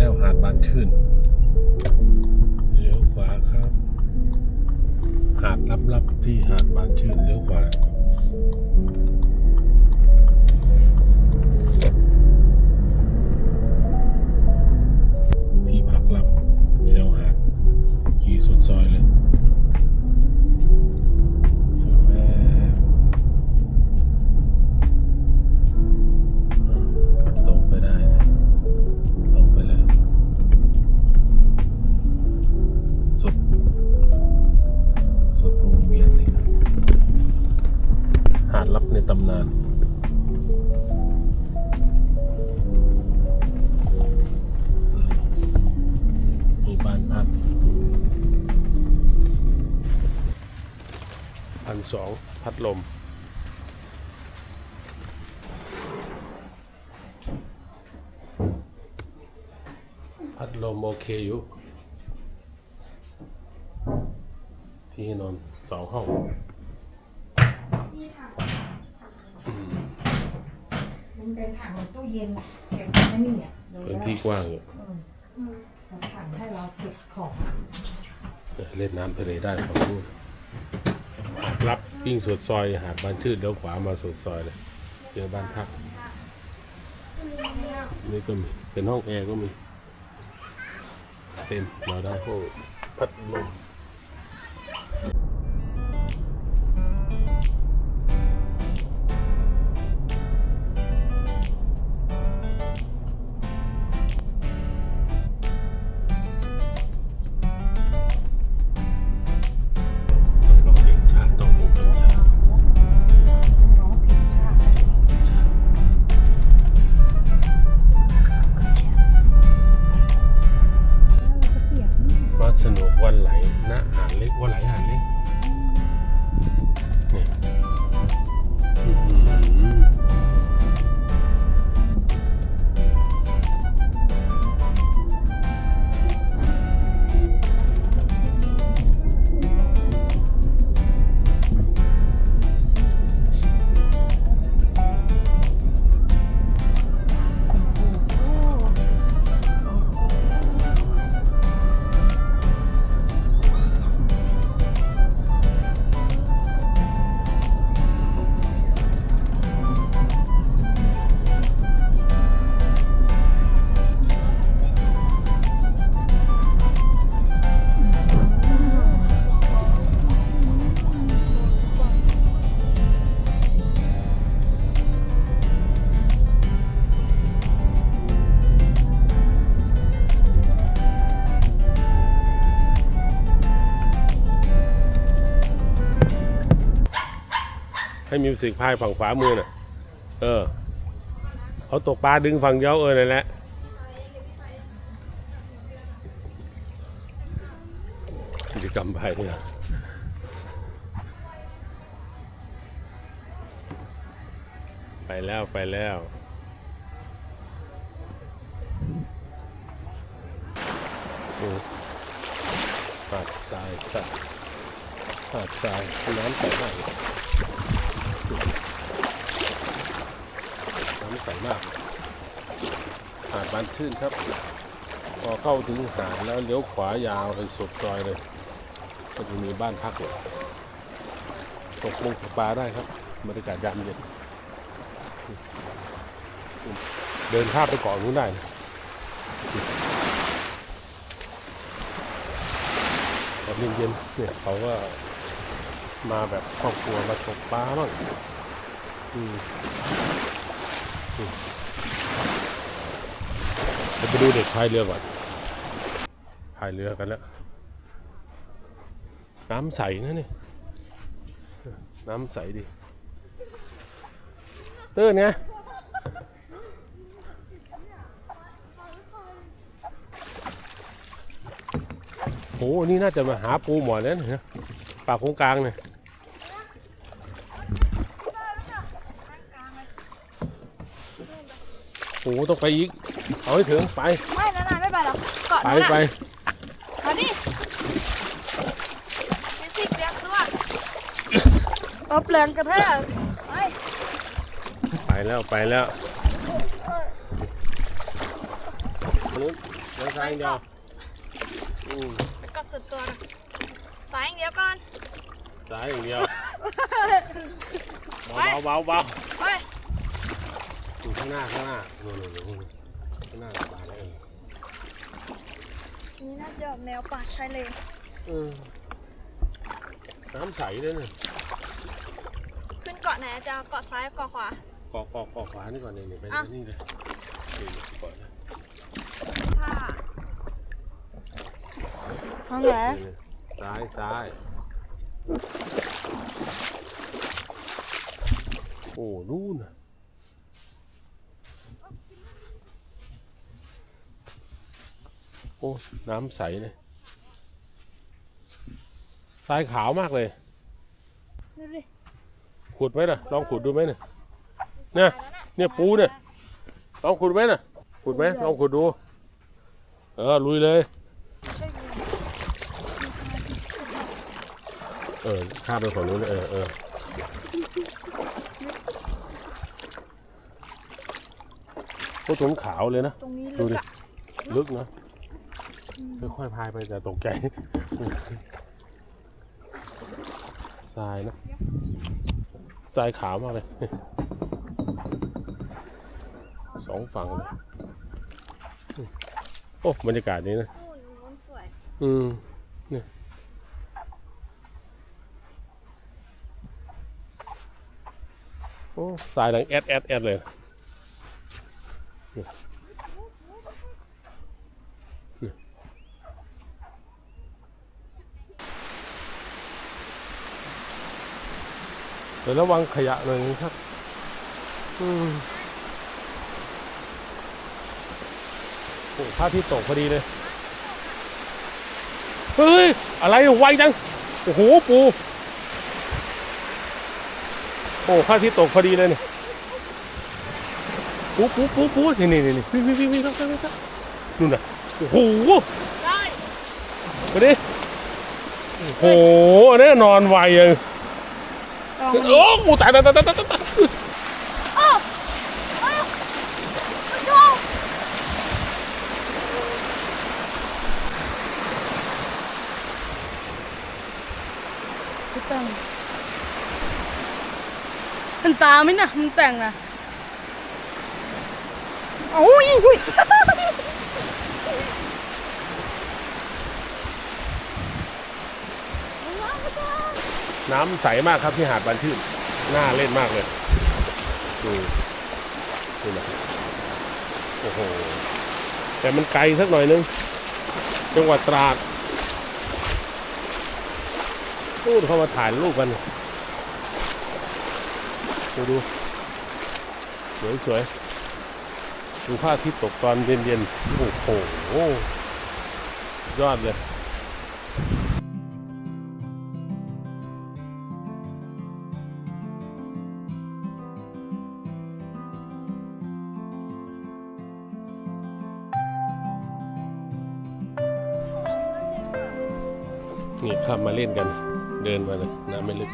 แล้วหาดบางชื่นเลี้ยวขวาครับ หาดลับๆที่หาดบางชื่นเลี้ยวขวาที่พักลับแถวหาดขี่สุดซอยเลย พัดลมโอเคอยู่ ที่นอนสองห้องมันเป็นถังตู้เย็นอะเก็บไม่มีอะดูพื้นแล้วที่กว้างอยู่อืมมันถังให้เราเก็บของเล่นน้ำทะเลได้ขอบคุณหาดรับวิ่งสุดซอย หาดบ้านชื่นเลี้ยวขวามาสุดซอยเลยเจอบ้านพักนี่ก็มีเป็นห้องแอร์ก็มี เต็มเราได้พวกพัดลม ให้มิวสิกพายฝั่งขวามือน่ะ เออเขาตกปลาดึงฝั่งเย้าเออนั่นแหละกิจกรรมภายเนี่ยไปแล้วไปแล้วโอ้หาดทรายสะหาดทรายน้ำใสมากเลยน้ำ ใสมากหาดบานชื่นครับ พอเข้าถึงหาดแล้วเลี้ยวขวายาวไปสุดซอยเลย ก็จะมีบ้านพักอยู่ตกลงตกปลาได้ครับบรรยากาศยามเย็นเดินข้ามไปเกาะนู้นได้นะตอนเย็นๆเนี่ยเขาก็มาแบบครอบครัวมาตกปลาบ้างอือืม เดี๋ยวไปดูเด็กพายเรือก่อนพายเรือกันแล้ว น้ำใสนะนี่น้ำใสดีตื้นไงโหนี่น่าจะมาหาปูหมอแล้วนี่ยปากโครงกลางเนี่ยโอ้ ต้องไปอีก เอาให้ถึงไป ไม่นานๆไม่ไปหรอกเกาะไปนู้นไปอะมาดิมีสิบเลี้ยงตัวเอาแปลงกระแทกไปไปแล้วไปแล้วอันนู้นเลี้ยวซ้ายอย่างเดียวอืมไปกดสุดตัวนะสายอย่างเดียวก่อนซ้ายอย่างเดียวไปเบาเบาเบาไปอยู่ ข้างหน้าข้างหน้าโน่นโน่นโน่นข้างหน้าบานแล้วเองนี่น่าจะออกแนวป่าชายเลนเออน้ำใสเลยเนี่ยขึ้นเกาะไหนอาจารย์เกาะซ้ายเกาะขวาเกาะเกาะเกาะขวานี่ก่อนเนี่ยเนี่ยไปอะ นี่เลยนี่เกาะนะค่ะทางไหนนี่ซ้ายซ้ายโอ้นู่นน่ะ โอ้ น้ำใสเลยทรายขาวมากเลย ดูดิขุดไหมน่ะลองขุดดูไหมน่ะเนี่ยเนี่ยปูเนี่ยลองขุดไหมน่ะขุดไหมลองขุดดู เออ ลุยเลยใช่ไหมเออข้ามไปฝั่งนู้นเออเออโอ้ตรงขาวเลยนะ ตรงนี้ดูลึกดิอะลึกนะ ค่อยๆพายไปแต่ตกใจทรายนะทรายขาวมากเลยสองฝั่งเลยโอ้บรรยากาศนี้นะอืมเนี่ยโอ้ทรายดังแอดแอดแอดเลยเนี่ยเนี่ย เดี๋ยวระวังขยะหน่อยนะครับ อืมโอ้พระอาทิตย์ตกพอดีเลย เฮ้ย อะไรไวจัง โอ้โห ปู โอ้พระอาทิตย์ตกพอดีเลยเนี่ยปูปูปูปูนี่นี่นี่นี่วิ่งวิ่งวิ่งวิ่งแล้วแล้วแล้วนู่นน่ะ โอ้โหได้มาดิโอ้โหอันนี้นอนไวเลยล องโอ้โหตายตายตายตายตายตายโอ้โอ้โอ้พี่แต่งมันตาไหมนะมันแต่งนะโอ้ย น้ำใสมากครับที่หาดบานชื่นน่าเล่นมากเลยดูดูนะโอ้โหแต่มันไกลสักหน่อยนึงจังหวัดตราดพูดเข้ามาถ่ายรูปกันดูดูสวยสวยดูพระอาทิตย์ตกตอนเย็นเย็นๆโอ้โหยอดเลย นี่ข้ามมาเล่นกัน เดินมาเลยน้ำไม่ลึก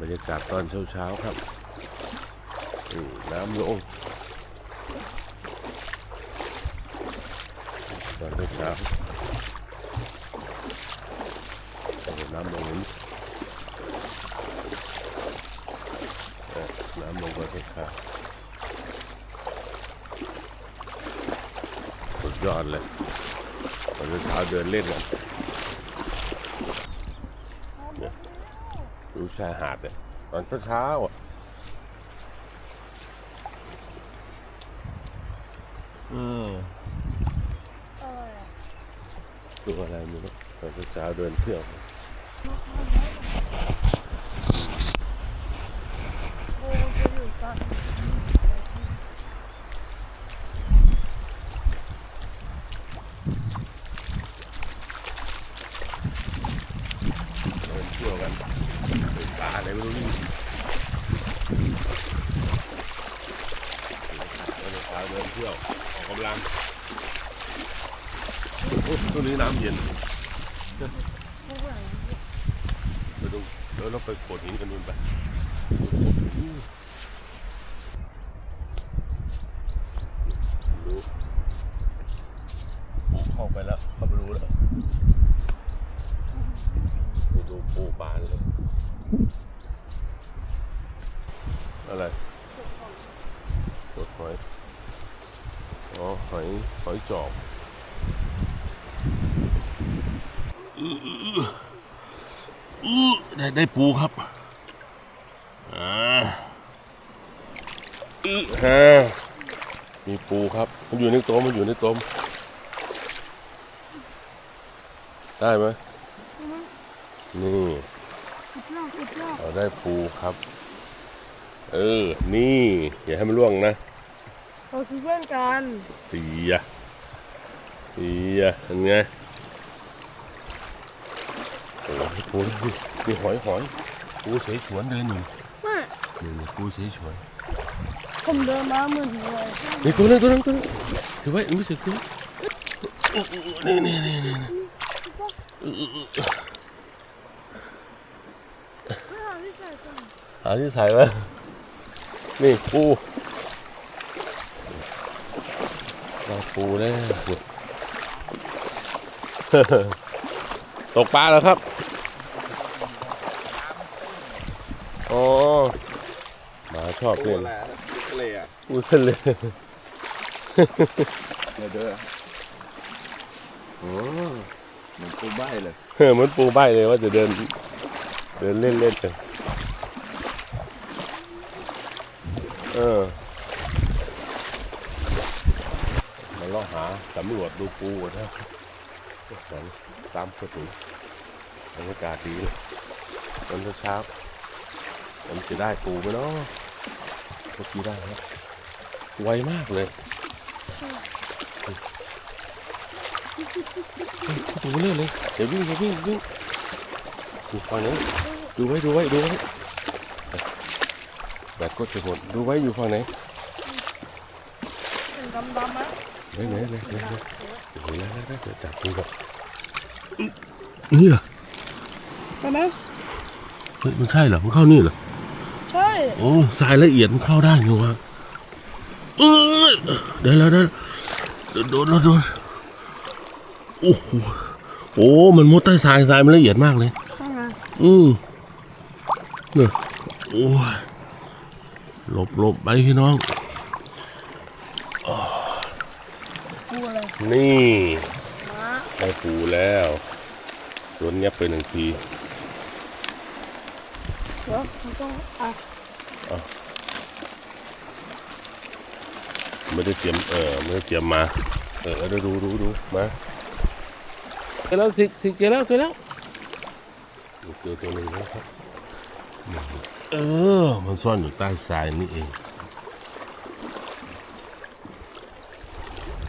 บรรยากาศตอนเช้าๆครับน้ำลง ตอนเช้าๆโอ้โหน้ำลงนี้เออน้ำลงตอนเช้าสุดยอดเลยตอนเช้าเดินเล่นกันเนี่ยดูชายหาดเนี่ยตอนเช้าอะอืม ตัวอะไรไม่รู้ตอนเช้าเดินเที่ยวโอ้จะอยู่ตอนเดินเที่ยวกันเป็นป่าอะไรไม่รู้นี่เดินเที่ยวออกกำลัง อ้ตัวนี้น้ำเย็นไปดูเดี๋ยวเราไปโขดหินกันนู่นไปดูปูเข้าไปแล้วเข้าไปรู้แล้วไปดูปูบานเลยอะไรกดหอย อ๋อ หอย หอยจอบอื้ออื้ออื้อ ได้ได้ปูครับอ่าอื้อฮะมีปูครับ มันอยู่ในต๊ะมันอยู่ในต๊ะได้ไหมนี่เราได้ปูครับ เออ นี่ อย่าให้มันล่วงนะเราคือเพื่อนกันเสียเสียเห็นไง โอ้ยปูนี่นี่หอยหอยปูเฉยฉวนเดินอยู่ม่นี่นี่ปูเฉยฉวนผมเดินมาเหมือนเลยนี่ตัวนึงตัวนึงตัวนึงถือไว้ไม่สึกตัวนี่นี่นี่นี่หาที่ใส่กันหาที่ใส่ไว้นี่ปูเราปูแล้วตกปลาแล้วครับ อ๋อหมาชอบเล่นทะเลอะอู้ทะเลเดี๋ยวเด้อโอ้เหมือนปูใบเลยเออเหมือนปูใบเลยว่าจะเดิน เดินเล่นเล่นกันเออมาลองหาสำรวจดูปูนะเหมือนตามกระตุ้นบรรยากาศดีเลยตอนเช้าๆ มันจะได้ปูไหมเนาะเมื่อกี้ได้ครับไวมากเลยดูเรื่อยเลยเดี๋ยววิ่งเดี๋ยววิ่งวิ่งดูฝั่งนี้ดูไว้ดูไว้ดูไว้แบตก็จะหมดดูไว้อยู่ฝั่งไหนเป็นดำดำๆไหมไหนไหนไหนไหนไหนโอ้โหแล้วแล้วเดี๋ยวจับดูก่อนนี่เหรอใช่ไหมเฮ้ยมันใช่เหรอมันเข้านี่เหรอ ใช่โอ้ทรายละเอียดมันเข้าได้อยู่วะเอ้ยเดี๋ยวแล้วเดี๋ยวโดนโดนโดนโอ้โหโอ้มันมุดใต้ทรายทรายมันละเอียดมากเลยใช่ไหมอืมเนี่ยโอ้ยหลบหลบไปพี่น้องปูอะไรนี่ม้าได้ปูแล้วโดนเงียบไปหนึ่งทีเดี๋ยวมันต้องอะไม่ได้เตรียมเออไม่ได้เตรียมมา เออเดี๋ยวดูดูดูมาเจอแล้วสิสิเจอแล้วเจอแล้วเจอตัวหนึ่งแล้วครับเออ มันซ่อนอยู่ใต้ทรายนี่เอง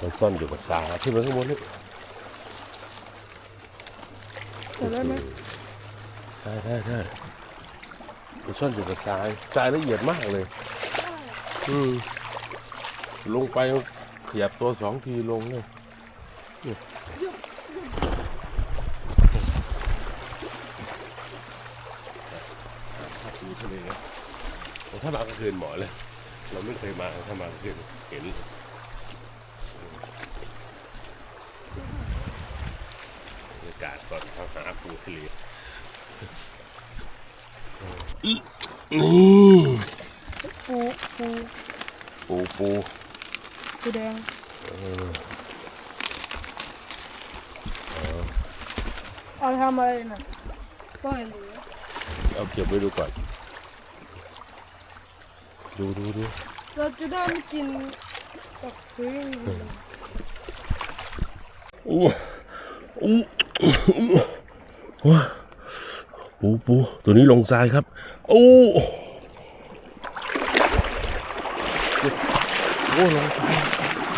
มันซ่อนอยู่กับทรายขึ้นมาข้างบนนี่เดี๋ยวได้ไหมได้ได้ได้ มันซ่อนอยู่กับทรายทรายละเอียดมากเลย อืมลงไปขยับตัวสองทีลงเลยนี่ถ้าปูทะเลนะแต่ถ้ามากลางคืนเหมาะเลย เราไม่เคยมาถ้ามากลางคืนเห็นบรรยากาศก่อนทางหาปูทะเลนี่ ปูปูปูปูปูแดงเอาทำอะไรน่ะปล่อยเหลือเอาเก็บไว้ดูก่อนดูดูดูเราจะได้ไม่กินกับพึ่งอู้อู้อู้ว้า ปูปูตัวนี้ลงทรายครับ โอ้โอ้ลงทราย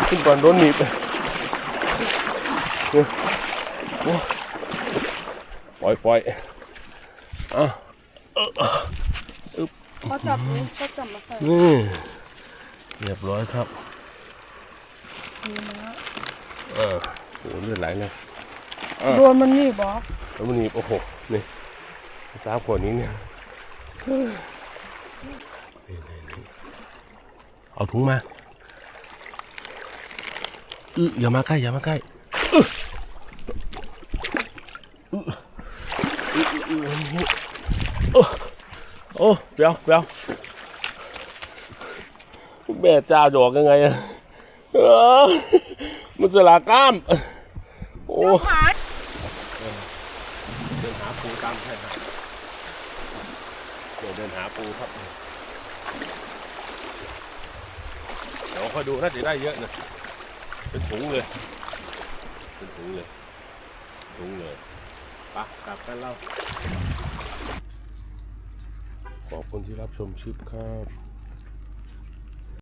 ขึ้นก่อนโดนหนีบเนี่ยโอ้ปล่อยปล่อยอะเขาจับนี้เขาจับมาใส่นี่เรียบร้อยครับนี่นะเออโอ้โหเลือดไหลเลยโดนมันนี่บอแล้วมันหนีบโอ้โหนี่ ตามขวดนี้เนี่ยนี่นี่นี่เอาถุงมาอืออย่ามาใกล้อย่ามาใกล้อื้ออื้ออื้ออื้ออื้อโอ้โอ้เดี๋ยวเดี๋ยวแม่จ้าดอกยังไงอะเออมันสลากล้ามโอ้หายเดินหาปูตามใช่ครับ เดี๋ยวเดินหาปูครับ เดี๋ยวคอยดูน่าจะได้เยอะนะ เป็นถุงเลย เป็นถุงเลย ถุงเลยไปะกลับกันเล่าขอบคุณที่รับชมชิปครับ